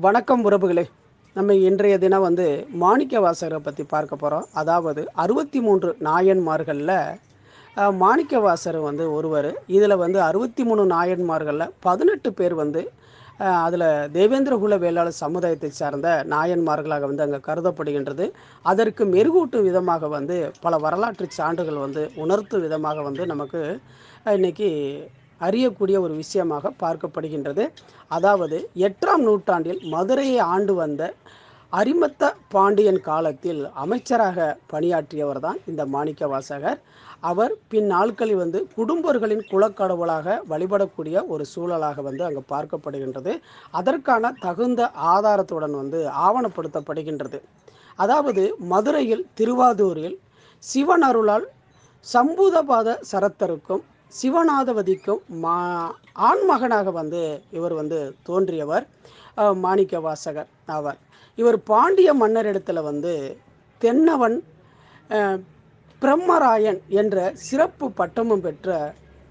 வணக்கம் உறவுகளே. நம்ம இன்றைய தினம் வந்து மாணிக்க வாசகரை பற்றி பார்க்க போகிறோம் அதாவது அறுபத்தி மூன்று நாயன்மார்களில் மாணிக்க வாசகர் வந்து ஒருவர். இதில் வந்து அறுபத்தி மூணு நாயன்மார்களில் பதினெட்டு பேர் வந்து அதில் தேவேந்திரகுல வேளாளர் சமுதாயத்தை சார்ந்த நாயன்மார்களாக வந்து அங்கே கருதப்படுகின்றது. அதற்கு மெருகூட்டும் விதமாக வந்து பல வரலாற்று சான்றுகள் வந்து உணர்த்தும் விதமாக வந்து நமக்கு இன்றைக்கி இன்னைக்கு அறியக்கூடிய ஒரு விஷயமாக பார்க்கப்படுகின்றது. அதாவது எட்டாம் நூற்றாண்டில் மதுரையை ஆண்டு வந்த அரிமத்த பாண்டியன் காலத்தில் அமைச்சராக பணியாற்றியவர் தான் இந்த மாணிக்க வாசகர் அவர் பின் நாட்களில் வந்து குடும்பர்களின் குலக்கடவுளாக வழிபடக்கூடிய ஒரு சூழலாக வந்து அங்கே பார்க்கப்படுகின்றது. அதற்கான தகுந்த ஆதாரத்துடன் வந்து ஆவணப்படுத்தப்படுகின்றது. அதாவது மதுரையில் திருவாதூரில் சிவன் அருளால் சம்பூதபாத சரத்தருக்கும் சிவநாதவதிக்கும் மா ஆண்மகனாக வந்து இவர் வந்து தோன்றியவர் மாணிக்க வாசகர் ஆவார். இவர் பாண்டிய மன்னரிடத்தில் வந்து தென்னவன் பிரம்மராயன் என்ற சிறப்பு பட்டமும் பெற்ற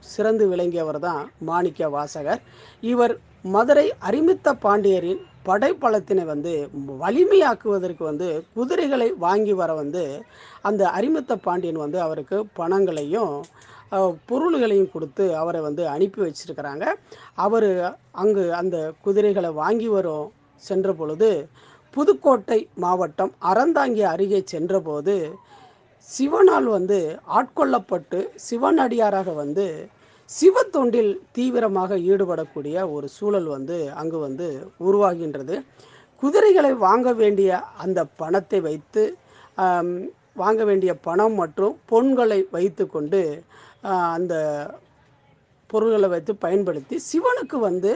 சிறந்து விளங்கியவர் தான் மாணிக்க வாசகர் இவர் மதுரை அரிமித்த பாண்டியரின் படைப்பலத்தினை வந்து வலிமையாக்குவதற்கு வந்து குதிரைகளை வாங்கி வர வந்து அந்த அரிமித்த பாண்டியன் வந்து அவருக்கு பணங்களையும் பொருள்களையும் கொடுத்து அவரை வந்து அனுப்பி வச்சிருக்கிறாங்க. அவர் அங்கு அந்த குதிரைகளை வாங்கி வரும் சென்ற பொழுது புதுக்கோட்டை மாவட்டம் அறந்தாங்கி அருகே சென்றபோது சிவனால் வந்து ஆட்கொள்ளப்பட்டு சிவனடியாராக வந்து சிவ தொண்டில் தீவிரமாக ஈடுபடக்கூடிய ஒரு சூழல் வந்து அங்கு வந்து உருவாகின்றது. குதிரைகளை வாங்க வேண்டிய அந்த பணத்தை வைத்து வாங்க வேண்டிய பணம் மற்றும் பொன்களை வைத்து கொண்டு அந்த பொருள்களை வைத்து பயன்படுத்தி சிவனுக்கு வந்து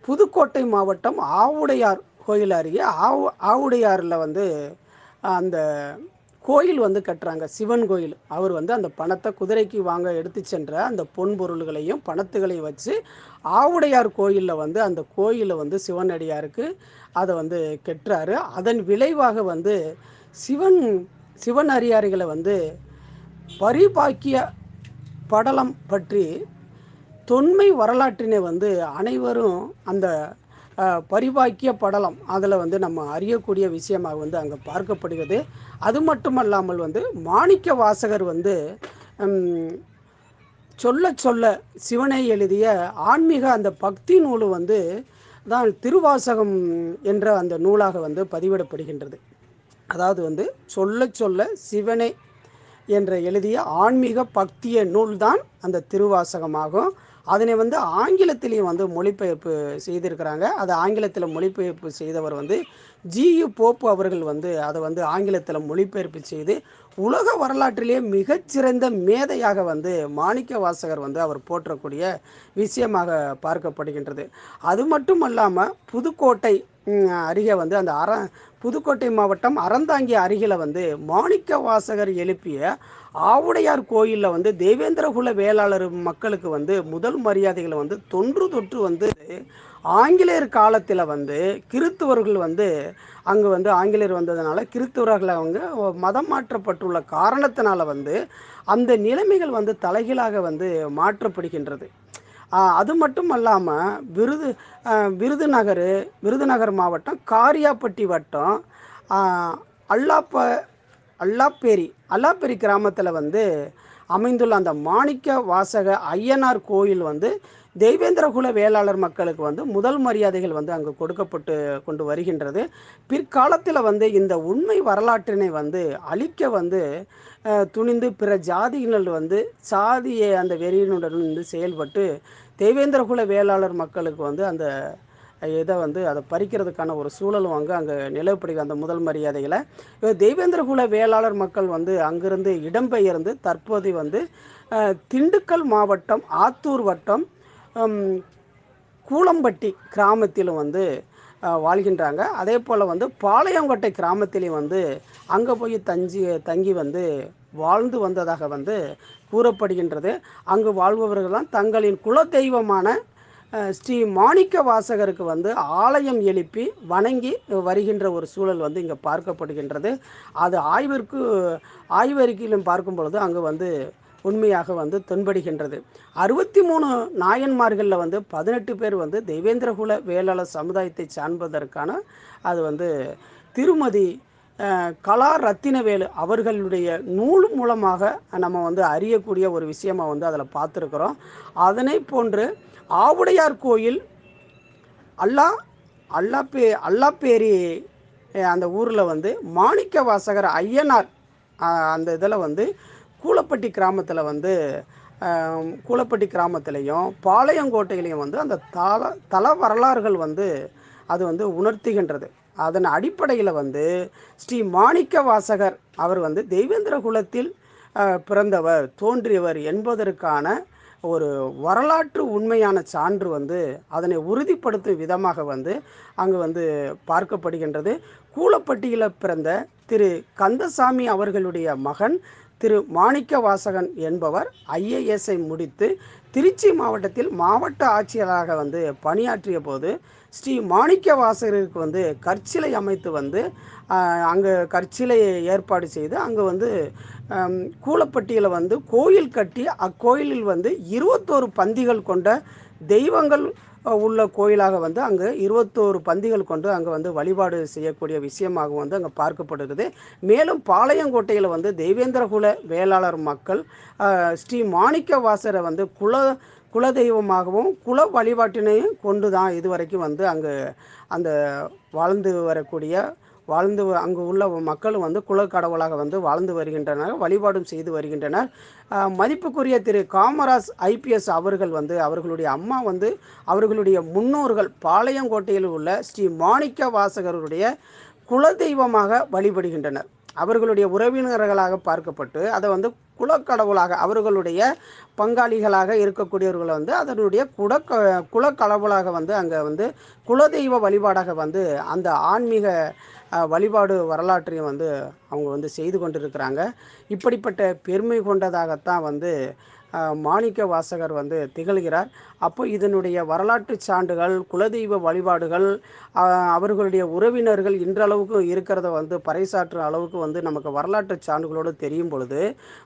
புதுக்கோட்டை மாவட்டம் ஆவுடையார் கோயில் அருகே ஆவு ஆவுடையாரில் வந்து அந்த கோயில் வந்து கட்டுறாங்க. சிவன் கோயில். அவர் வந்து அந்த பணத்தை குதிரைக்கு வாங்க எடுத்து சென்ற அந்த பொன் பொருள்களையும் பணத்துகளையும் வச்சு ஆவுடையார் கோயிலில் வந்து அந்த கோயிலை வந்து சிவனடியாருக்கு அதை வந்து கெட்டுறாரு. அதன் விளைவாக வந்து சிவன் சிவன் அரியாரிகளை வந்து பரிபாக்கிய படலம் பற்றி தொன்மை வரலாற்றினை வந்து அனைவரும் அந்த பரிவாக்கிய பரிபாக்கிய படலம் அதில் வந்து நம்ம அறியக்கூடிய விஷயமாக வந்து அங்கே பார்க்கப்படுகிறது. அது மட்டுமல்லாமல் வந்து மாணிக்க வாசகர் வந்து சொல்ல சொல்ல சிவனை எழுதிய ஆன்மீக அந்த பக்தி நூல் வந்து தான் திருவாசகம் என்ற அந்த நூலாக வந்து பதிவிடப்படுகின்றது. அதாவது வந்து சொல்ல சொல்ல சிவனை என்ற எழுதிய ஆன்மீக பக்திய நூல்தான் அந்த திருவாசகமாகும். அதனை வந்து ஆங்கிலத்திலையும் வந்து மொழிபெயர்ப்பு செய்திருக்கிறாங்க. அது ஆங்கிலத்தில் மொழிபெயர்ப்பு செய்தவர் வந்து ஜியு போப்பு அவர்கள் வந்து அதை வந்து ஆங்கிலத்தில் மொழிபெயர்ப்பு செய்து உலக வரலாற்றிலேயே மிகச்சிறந்த மேதையாக வந்து மாணிக்க வாசகர் வந்து அவர் போற்றக்கூடிய விஷயமாக பார்க்கப்படுகின்றது. அது மட்டும் அல்லாமல் புதுக்கோட்டை அருகே வந்து அந்த அற புதுக்கோட்டை மாவட்டம் அறந்தாங்கி அருகில் வந்து மாணிக்க வாசகர் எழுப்பிய ஆவுடையார் கோயிலில் வந்து தேவேந்திரகுல வேளாளர் மக்களுக்கு வந்து முதல் மரியாதைகளை வந்து தொன்று தொற்று வந்து ஆங்கிலேயர் காலத்தில் வந்து கிறித்துவர்கள் வந்து அங்கே வந்து ஆங்கிலேயர் வந்ததுனால கிறித்துவர்களை அவங்க மதம் மாற்றப்பட்டுள்ள காரணத்தினால வந்து அந்த நிலைமைகள் வந்து தலைகீழாக வந்து மாற்றப்படுகின்றது. அது மட்டும் அல்லாமல் விருது விருதுநகர் விருதுநகர் மாவட்டம் காரியாப்பட்டி வட்டம் அல்லாப்ப அல்லாப்பேரி அல்லாப்பேரி கிராமத்தில் வந்து அமைந்துள்ள அந்த மாணிக்க வாசக ஐயனார் கோயில் வந்து தெய்வேந்திரகுல வேளாளர் மக்களுக்கு வந்து முதல் மரியாதைகள் வந்து அங்கு கொடுக்கப்பட்டு கொண்டு வருகின்றது. பிற்காலத்தில் வந்து இந்த உண்மை வரலாற்றினை வந்து அழிக்க வந்து துணிந்து பிற ஜாதியினர் வந்து சாதியை அந்த வெறியினுடன் வந்து செயல்பட்டு தேவேந்திரகுல வேளாளர் மக்களுக்கு வந்து அந்த இதை வந்து அதை பறிக்கிறதுக்கான ஒரு சூழலும் அங்கே அங்கே நிலவப்படுகிற அந்த முதல் மரியாதைகளை இவர் தெய்வேந்திரகுல வேளாளர் மக்கள் வந்து அங்கிருந்து இடம்பெயர்ந்து தற்போது வந்து திண்டுக்கல் மாவட்டம் ஆத்தூர் வட்டம் கூலம்பட்டி கிராமத்தில் கிராமத்திலும் வந்து வாழ்கின்றாங்க. அதே போல் வந்து பாளையங்கோட்டை கிராமத்திலையும் வந்து அங்கே போய் தஞ்சி தங்கி வந்து வாழ்ந்து வந்ததாக வந்து கூறப்படுகின்றது. அங்கு வாழ்பவர்கள்லாம் தங்களின் குலதெய்வமான ஸ்ரீ மாணிக்க வாசகருக்கு வந்து ஆலயம் எழுப்பி வணங்கி வருகின்ற ஒரு சூழல் வந்து இங்கே பார்க்கப்படுகின்றது. அது ஆய்விற்கு ஆய்வறிக்கையிலும் பார்க்கும் பொழுது அங்கே வந்து உண்மையாக வந்து தென்படுகின்றது. அறுபத்தி மூணு நாயன்மார்களில் வந்து பதினெட்டு பேர் வந்து தெய்வேந்திரகுல வேளாளர் சமுதாயத்தை சார்ந்ததற்கான அது வந்து திருமதி கலா ரத்தினவேலு அவர்களுடைய நூல் மூலமாக நம்ம வந்து அறியக்கூடிய ஒரு விஷயமாக வந்து அதில் பார்த்துருக்குறோம். அதனை போன்று ஆவுடையார் கோயில் அல்லா அல்லாப்பே அல்லாப்பேரி அந்த ஊரில் வந்து மாணிக்க வாசகர் ஐயனார் அந்த இதில் வந்து கூலப்பட்டி கிராமத்தில் வந்து கூலப்பட்டி கிராமத்திலையும் பாளையங்கோட்டையிலையும் வந்து அந்த தல தல வரலாறுகள் வந்து அது வந்து உணர்த்துகின்றது. அதன் அடிப்படையில் வந்து ஸ்ரீ மாணிக்க வாசகர் அவர் வந்து தெய்வேந்திர குலத்தில் பிறந்தவர் தோன்றியவர் என்பதற்கான ஒரு வரலாற்று உண்மையான சான்று வந்து அதனை உறுதிப்படுத்தும் விதமாக வந்து அங்கு வந்து பார்க்கப்படுகின்றது. கூலப்பட்டியில் பிறந்த திரு கந்தசாமி அவர்களுடைய மகன் திரு மாணிக்க வாசகன் என்பவர் ஐஏஎஸ்ஐ முடித்து திருச்சி மாவட்டத்தில் மாவட்ட ஆட்சியராக வந்து பணியாற்றிய போது ஸ்ரீ மாணிக்க வாசகருக்கு வந்து கற்சிலை அமைத்து வந்து அங்கே கற்சிலை ஏற்பாடு செய்து அங்கே வந்து கூலப்பட்டியில் வந்து கோயில் கட்டி அக்கோயிலில் வந்து இருபத்தோரு பந்திகள் கொண்ட தெய்வங்கள் உள்ள கோயிலாக வந்து அங்கே இருபத்தோரு பந்திகள் கொண்டு அங்கே வந்து வழிபாடு செய்யக்கூடிய விஷயமாக வந்து அங்கே பார்க்கப்படுகிறது மேலும் பாளையங்கோட்டையில் வந்து தெய்வேந்திரகுல வேளாளர் மக்கள் ஸ்ரீ மாணிக்க வாசரை வந்து குல குலதெய்வமாகவும் குல வழிபாட்டினையும் கொண்டு தான் இதுவரைக்கும் வந்து அங்கே அந்த வாழ்ந்து வரக்கூடிய வாழ்ந்து அங்கு உள்ள மக்களும் வந்து குலக்கடவுளாக வந்து வாழ்ந்து வருகின்றனர் வழிபாடும் செய்து வருகின்றனர். மதிப்புக்குரிய திரு காமராஜ் ஐபிஎஸ் அவர்கள் வந்து அவர்களுடைய அம்மா வந்து அவர்களுடைய முன்னோர்கள் பாளையங்கோட்டையில் உள்ள ஸ்ரீ மாணிக்க வாசகருடைய குலதெய்வமாக வழிபடுகின்றனர். அவர்களுடைய உறவினர்களாக பார்க்கப்பட்டு அதை வந்து குலக்கடவுளாக அவர்களுடைய பங்காளிகளாக இருக்கக்கூடியவர்களை வந்து அதனுடைய குடக்க குலக்கடவுளாக வந்து அங்கே வந்து குலதெய்வ வழிபாடாக வந்து அந்த ஆன்மீக வழிபாடு வரலாற்றையும் வந்து அவங்க வந்து செய்து கொண்டிருக்கிறாங்க. இப்படிப்பட்ட பெருமை கொண்டதாகத்தான் வந்து மாணிக்க வாசகர் வந்து திகழ்கிறார். அப்போ இதனுடைய வரலாற்று சான்றுகள் குலதெய்வ வழிபாடுகள் அவர்களுடைய உறவினர்கள் இன்றளவுக்கு இருக்கிறத வந்து பறைசாற்று அளவுக்கு வந்து நமக்கு வரலாற்று சான்றுகளோடு தெரியும் பொழுது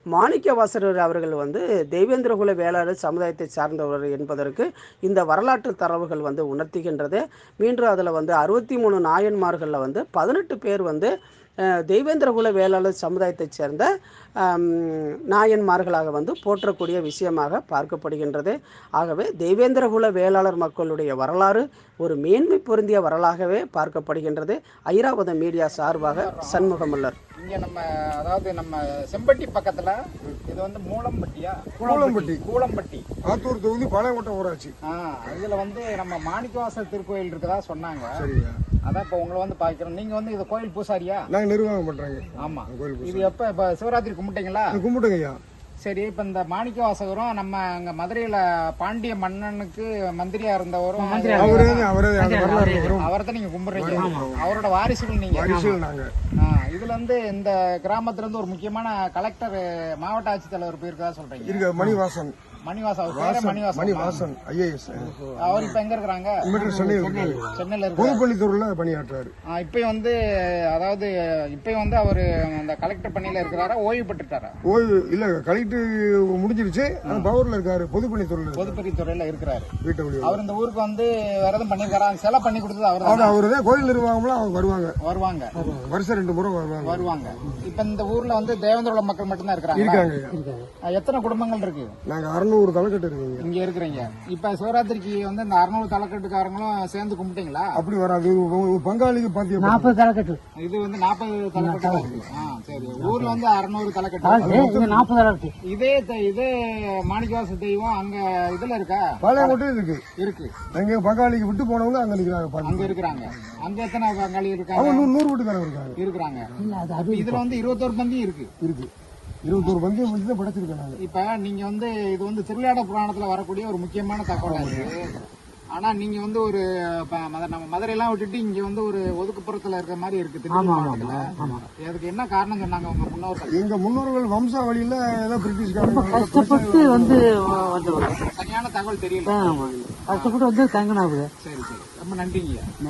மாணிக்க வாசகர் அவர்கள் வந்து தெய்வேந்திரகுல வேளாளர் சமுதாயத்தை சார்ந்தவர் என்பதற்கு இந்த வரலாற்று தரவுகள் வந்து உணர்த்துகின்றது. மீண்டும் அதில் வந்து அறுபத்தி மூணு நாயன்மார்களில் வந்து பதினெட்டு பேர் வந்து தெய்வேந்திரகுல வேளாளர் சமுதாயத்தைச் சேர்ந்த நாயன்மார்களாக வந்து போற்றக்கூடிய விஷயமாக பார்க்கப்படுகின்றது. ஆகவே தெய்வேந்திரகுல வேளாளர் மக்களுடைய வரலாறு ஒரு மேன்மை பொருந்திய வரலாகவே பார்க்கப்படுகின்றது. ஐராவத மீடியா சார்பாக சண்முகமல்லர். இங்க நம்ம அதாவது நம்ம செம்பட்டி பக்கத்துல இது வந்து மூலம்பட்டியா? கூலம்பட்டி. கூலம்பட்டி ஆத்தூர் தொகுதி பாளையங்கோட்டை ஊராட்சி. ஆ இதுல வந்து நம்ம மாணிக்கவாசல் திருக்கோயில் இருக்கதா சொன்னாங்க. சரிங்க. அதான் இப்ப உங்களை வந்து பாக்கிறோம் நீங்க வந்து இது கோயில் பூசாரியா? நாங்க நிர்வாகம் பண்றாங்க. ஆமா. கோயில் இது எப்ப இப்ப சிவராத்திரி கும்பிட்டீங்களா. கும்பிட்டுங்க ஐயா. சரி இப்ப இந்த மாணிக்கவாசகரும் நம்ம அங்க மதுரையில பாண்டிய மன்னனுக்கு மந்திரியா இருந்தவரும் அவரே அவரே அந்த வரலாறு வரும். அவர்தான் நீங்க கும்பிடுறீங்க. அவரோட வாரிசுகள் நீங்க. பரிசீல் நாங்க. ஆ, இதுல இருந்து இந்த கிராமத்துல இருந்து ஒரு முக்கியமான கலெக்டர் மாவட்ட ஆட்சித்தலைவர் போயிருக்கதா சொல்றீங்க? மணிவாசன். மணிவாசன் மணிவாசன் மணிவாசன் ஐஏஎஸ் அவர் இப்ப எங்க இருக்கிறாங்க? மீட்டர் சென்னையில் பொதுப்பணித்துறையில பணியாற்றுறாரு இப்பயும் வந்து அதாவது இப்பயும் வந்து அவரு அந்த கலெக்டர் பணியில இருக்கிறாரா ஓய்வு பெற்றுட்டாரா? ஓய்வு இல்ல கலெக்டர் முடிஞ்சிருச்சு பவர்ல இருக்காரு பொதுப்பணித்துறையில. பொதுப்பணித்துறையில இருக்கிறாரு. வீட்டை அவர் இந்த ஊருக்கு வந்து வேற எதுவும் பண்ணிருக்காரா செலவு பண்ணி கொடுத்தது அவர் அவர் கோயில் நிர்வாகம்லாம் அவங்க வருவாங்க. வருவாங்க. வருஷம் ரெண்டு முறை வருவாங்க. வருவாங்க. இப்ப இந்த ஊர்ல வந்து தேவேந்திரோட மக்கள் மட்டும்தான் இருக்கிறாங்க இருக்காங்க. எத்தனை குடும்பங்கள் இருக்கு? நாங்க அறுநூறு தலைக்கட்டு இருக்கீங்க இங்க இருக்கிறீங்க. இப்ப சிவராத்திரிக்கு வந்து இந்த அறுநூறு தலைக்கட்டுக்காரங்களும் சேர்ந்து கும்பிட்டீங்களா? அப்படி வராது. பங்காளிக்கு பாத்தியா நாற்பது தலைக்கட்டு. இது வந்து நாற்பது தலைக்கட்டு இருக்கு. சரி. ஊர்ல வந்து அறுநூறு தலைக்கட்டு. இங்க நாற்பது தலைக்கட்டு. இதே இதே மாணிக்கவாச தெய்வம் அங்க இதுல இருக்கா? பாளையங்கோட்டையும் இருக்கு. இருக்கு. எங்க பங்காளிக்கு விட்டு போனவங்க அங்க நிக்கிறாங்க அங்க இருக்கிறாங்க. அங்க எத்தனை பங்காளி இருக்காங்க? நூறு வீட்டுக்காரங்க இருக்காங்க. இருக்கிறாங்க. இல்ல அது இப்ப இதுல வந்து இருபத்தோரு பந்தி இருக்கு. இருக்கு. இருபத்தோரு பந்தயம் முடிச்சு தான் படைச்சிருக்கோம் நாங்க இப்ப நீங்க வந்து இது வந்து திருவிளையாட புராணத்துல வரக்கூடிய ஒரு முக்கியமான தகவலா இருக்கு ஆனா நீங்க வந்து ஒரு நம்ம மதுரையெல்லாம் விட்டுட்டு இங்க வந்து ஒரு ஒதுக்குப்புறத்துல இருக்கிற மாதிரி இருக்கு திருச்சி மாவட்டத்துல அதுக்கு என்ன காரணம் சொன்னாங்க உங்க முன்னோர்கள்? எங்க முன்னோர்கள் வம்சாவளியில ஏதோ பிரிட்டிஷ்காரங்க கஷ்டப்பட்டு வந்து சரியான தகவல் தெரியல. கஷ்டப்பட்டு வந்து தங்கினாங்க சரி சரி. ரொம்ப நன்றிங்க.